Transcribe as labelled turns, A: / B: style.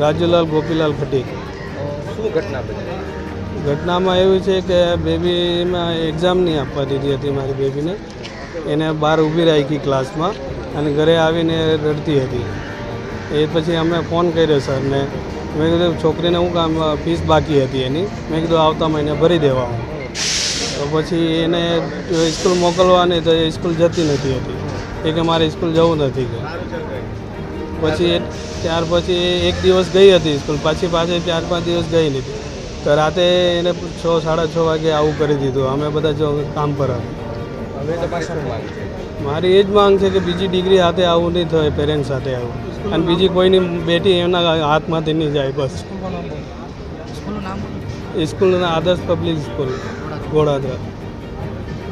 A: રાજુલાલ ગોપીલાલ ખટીક
B: શું ઘટના બની?
A: ઘટનામાં એવું છે કે બેબીમાં એક્ઝામ નહીં આપવા દીધી હતી મારી બેબીને. એને બહાર ઊભી રાખી ક્લાસમાં અને ઘરે આવીને રડતી હતી. એ પછી અમે ફોન કર્યો સરને. મેં કીધું છોકરીને હું કામ ફીસ બાકી હતી એની? મેં કીધું આવતા મહિને ભરી દેવા તો પછી એને સ્કૂલ મોકલવાની તો એ સ્કૂલ જતી નથી હતી. એ કે મારે સ્કૂલ જવું નથી કે. પછી ત્યાર પછી એક દિવસ ગઈ હતી સ્કૂલ. પાછી પાછી ચાર પાંચ દિવસ ગઈ નથી તો રાતે એને છ સાડા છ વાગે આવું કરી દીધું. અમે બધા જો કામ પર મારી એ જ માંગ છે કે બીજી ડિગ્રી હાથે આવું નહીં થાય પેરેન્ટ્સ સાથે આવું. અને બીજી કોઈની બેટી એમના હાથમાંથી નહીં જાય બસ. સ્કૂલના આદર્શ પબ્લિક સ્કૂલ ગોળાદરા